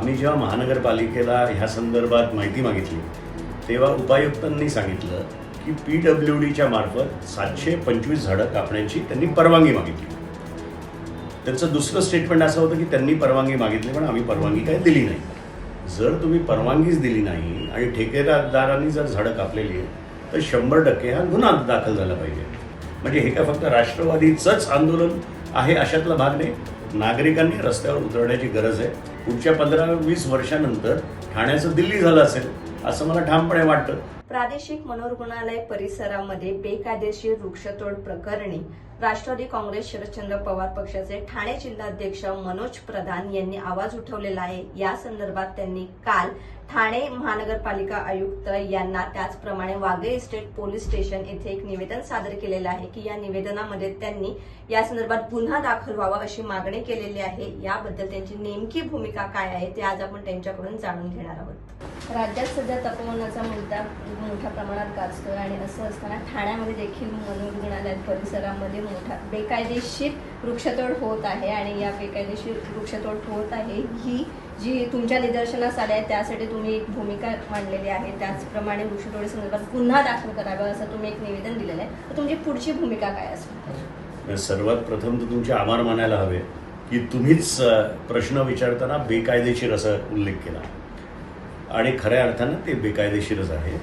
आम्ही जेव्हा महानगरपालिकेला ह्या संदर्भात माहिती मागितली तेव्हा उपायुक्तांनी सांगितलं की पी डब्ल्यू डीच्या मार्फत सातशे पंचवीस झाडं कापण्याची त्यांनी परवानगी मागितली. त्यांचं दुसरं स्टेटमेंट असं होतं की त्यांनी परवानगी मागितली पण आम्ही परवानगी काही दिली नाही. जर तुम्ही परवानगीच दिली नाही आणि ठेकेदारांनी जर झाडं कापलेली आहेत तर शंभर टक्के हा गुन्हा दाखल झाला पाहिजे. म्हणजे हे काय फक्त राष्ट्रवादीचंच आंदोलन आहे अशातला भाग नाही. नागरिकांनी रस्त्यावर उतरण्याची गरज आहे. पुढच्या पंधरा वीस वर्षानंतर ठाण्याचं दिल्ली झालं असेल असं मला ठामपणे वाटतं. प्रादेशिक मनोरुग्णालय परिसरामध्ये बेकायदेशीर वृक्षतोड प्रकरणी राष्ट्रवादी काँग्रेस शरदचंद्र पवार पक्षाचे ठाणे जिल्हाध्यक्ष मनोज प्रधान यांनी आवाज उठवलेला आहे. या संदर्भात त्यांनी काल ठाणे महानगरपालिका आयुक्त यांना त्याचप्रमाणे वाघे इस्टेट पोलीस स्टेशन येथे एक निवेदन सादर केलेलं आहे की या निवेदनामध्ये त्यांनी या संदर्भात गुन्हा दाखल व्हावा अशी मागणी केलेली आहे. याबद्दल त्यांची नेमकी भूमिका काय आहे ते आज आपण त्यांच्याकडून जाणून घेणार आहोत. राज्यात सध्या तापमानाचा मुद्दा मोठ्या प्रमाणात गाजतोय आणि असं असताना ठाण्यामध्ये देखील मनोरुग्णालय परिसरामध्ये मोठा बेकायदेशीर वृक्षतोड होत आहे आणि या बेकायदेशीर वृक्षतोड होत आहे ही जी तुमच्या निदर्शनास आली आहे त्यासाठी तुम्ही एक भूमिका मांडलेली आहे. त्याचप्रमाणे वृक्षतोडी संदर्भात गुन्हा दाखल करावा असं तुम्ही एक निवेदन दिलेलं आहे. तर तुमची पुढची भूमिका काय असेल सर्वात प्रथम तर तुमचे आभार मानायला हवे की तुम्हीच प्रश्न विचारताना बेकायदेशीर असा उल्लेख केला. आणि खऱ्या अर्थानं ते बेकायदेशीरच आहे.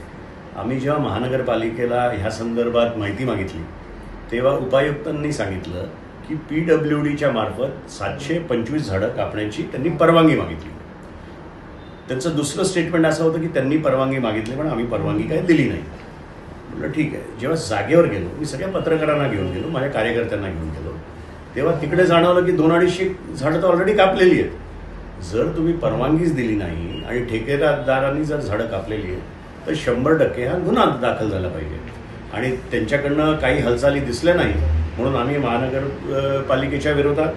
आम्ही जेव्हा महानगरपालिकेला ह्या संदर्भात माहिती मागितली तेव्हा उपायुक्तांनी सांगितलं की पी डब्ल्यू डीच्या मार्फत सातशे पंचवीस झाडं कापण्याची त्यांनी परवानगी मागितली. त्यांचं दुसरं स्टेटमेंट असं होतं की त्यांनी परवानगी मागितली पण आम्ही परवानगी काही दिली नाही. म्हटलं ठीक आहे. जेव्हा जागेवर गेलो मी सगळ्या पत्रकारांना घेऊन गेलो माझ्या कार्यकर्त्यांना घेऊन गेलो तेव्हा तिकडे जाणवलं की दोन अडीचशे झाडं तर ऑलरेडी कापलेली आहेत. जर तुम्ही परवानगीच दिली नाही आणि ठेकेदारांनी जर झाडं कापलेली आहेत तर शंभर टक्के हा गुन्हा दाखल झाला पाहिजे. आणि त्यांच्याकडनं काही हालचाली दिसल्या नाही म्हणून आम्ही महानगरपालिकेच्या विरोधात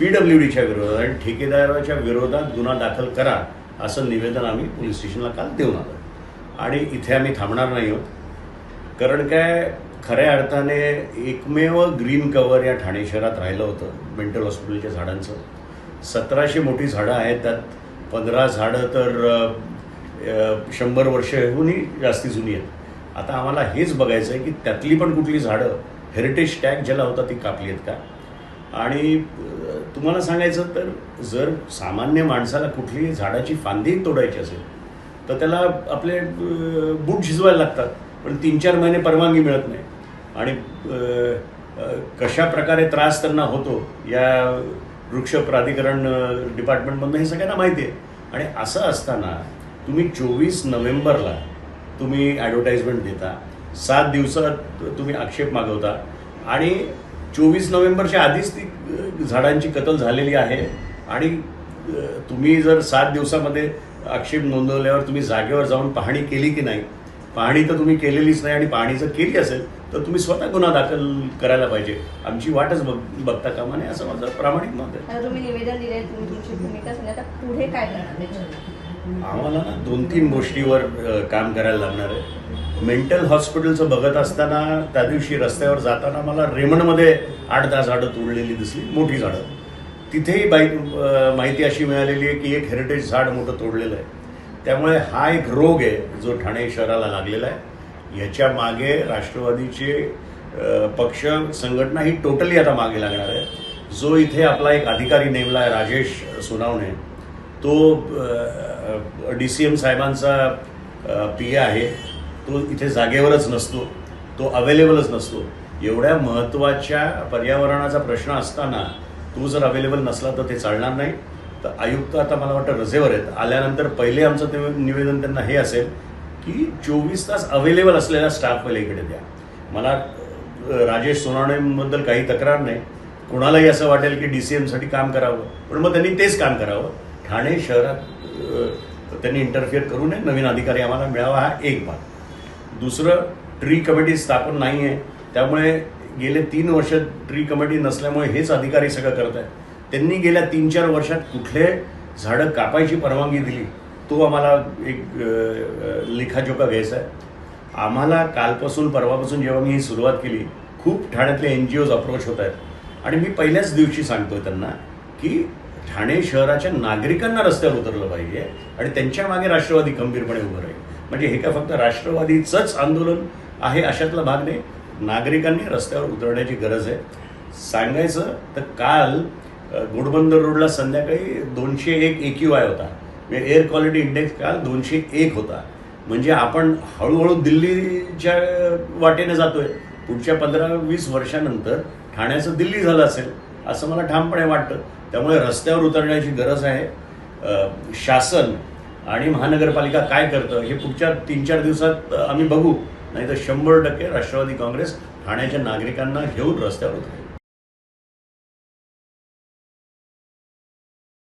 पी डब्ल्यू डीच्या विरोधात आणि ठेकेदाराच्या विरोधात गुन्हा दाखल करा असं निवेदन आम्ही पोलीस स्टेशनला काल देऊन आलो. आणि इथे आम्ही थांबणार नाही आहोत. कारण काय खऱ्या अर्थाने एकमेव ग्रीन कवर या ठाणे शहरात राहिलं होतं मेंटल हॉस्पिटलच्या झाडांचं. सतराशे मोठी झाडं आहेत त्यात पंधरा झाडं तर शंभर वर्षहूनही जास्ती जुनी आहेत. आता आम्हाला हेच बघायचं आहे की त्यातली पण कुठली झाडं हेरिटेज टॅग ज्याला होता ती कापली आहेत का? आणि तुम्हाला सांगायचं तर जर सामान्य माणसाला कुठलीही झाडाची फांदी तोडायची असेल तर त्याला आपले बूट शिजवायला लागतात पण तीन चार महिने परवानगी मिळत नाही. आणि कशा प्रकारे त्रास त्यांना होतो या वृक्ष प्राधिकरण डिपार्टमेंटमधनं हे सगळ्यांना माहिती आहे. आणि असं असताना तुम्ही चोवीस नोव्हेंबरला तुम्ही ॲडव्हर्टाईजमेंट देता सात दिवसात तुम्ही आक्षेप मागवता. आणि चोवीस नोव्हेंबरच्या आधीच ती झाडांची कतल झालेली आहे. आणि तुम्ही जर सात दिवसामध्ये आक्षेप नोंदवल्यावर तुम्ही जागेवर जाऊन पाहणी केली की नाही? पाहणी तर तुम्ही केलेलीच नाही आणि पाहणी जर केली असेल तर तुम्ही स्वतः गुन्हा दाखल करायला पाहिजे. आमची वाटच बघ बघता कामा नये असं माझं प्रामाणिक मत आहे. तुम्ही निवेदन दिले तुम्ही तुमची भूमिका पुढे काय करणार? आम्हाला ना दोन तीन गोष्टीवर काम करायला लागणार आहे. मेंटल हॉस्पिटलचं बघत असताना त्या दिवशी रस्त्यावर जाताना मला रेमंडमध्ये आठ दहा झाडं तोडलेली दिसली मोठी झाडं. तिथेही बाई माहिती अशी मिळालेली आहे की एक हेरिटेज झाड मोठं तोडलेलं आहे. त्यामुळे हा एक रोग आहे जो ठाणे शहराला लागलेला आहे. ह्याच्या मागे राष्ट्रवादीचे पक्ष संघटना ही टोटली आता मागे लागणार आहे. जो इथे आपला एक अधिकारी नेमला आहे राजेश सोनावणे तो डी सी एम साहेबांचा पी आहे. तो इथे जागेवरच नसतो. तो अवेलेबलच नसतो. एवढ्या महत्त्वाच्या पर्यावरणाचा प्रश्न असताना तो जर अवेलेबल नसला तर ते चालणार नाही. तर आयुक्त आता मला वाटतं रजेवर आहेत. आल्यानंतर पहिले आमचं ते निवेदन त्यांना हे असेल की चोवीस तास अवेलेबल असलेला स्टाफ पहिले इकडे द्या. मला राजेश सोनावणेबद्दल काही तक्रार नाही. कोणालाही असं वाटेल की डी सी एमसाठी काम करावं. पण मग त्यांनी तेच काम करावं. ठाणे शहरात त्यांनी इंटरफिअर करू नये. नवीन अधिकारी आम्हाला मिळावा हा एक भाग. दुसरं ट्री कमिटी स्थापन नाही आहे त्यामुळे गेले तीन वर्ष ट्री कमिटी नसल्यामुळे हेच अधिकारी सगळं करत आहेत. त्यांनी गेल्या तीन चार वर्षात कुठले झाडं कापायची परवानगी दिली तो आम्हाला एक लेखाजोखा घ्यायचा आहे. आम्हाला कालपासून परवापासून जेव्हा मी ही सुरुवात केली खूप ठाण्यातले एन जी ओज अप्रोच होत आहेत. आणि मी पहिल्याच दिवशी सांगतोय त्यांना की ठाणे शहराच्या नागरिकांना रस्त्यावर उतरलं पाहिजे आणि त्यांच्या मागे राष्ट्रवादी खंबीरपणे उभं राहील. म्हणजे हे काय फक्त राष्ट्रवादीचंच आंदोलन आहे अशातला भाग नाही. नागरिकांनी रस्त्यावर उतरण्याची गरज आहे. सांगायचं तर काल अ, घोडबंदर रोडला संध्याकाळी दोनशे एक एक्यू आय होता. म्हणजे एअर क्वालिटी इंडेक्स काल दोनशे एक होता. म्हणजे आपण हळूहळू दिल्लीच्या वाटेने जातोय. पुढच्या पंधरा वीस वर्षानंतर ठाण्याचं दिल्ली झालं असेल. असं मला ठामपणे वाटतं. त्यामुळे रस्त्यावर उतरण्याची गरज आहे. शासन आणि महानगरपालिका काय करतं हे पुढच्या तीन चार दिवसात आम्ही बघू. नाही तर शंभर टक्के राष्ट्रवादी काँग्रेस ठाण्याच्या नागरिकांना घेऊन रस्त्यावर उतरेल.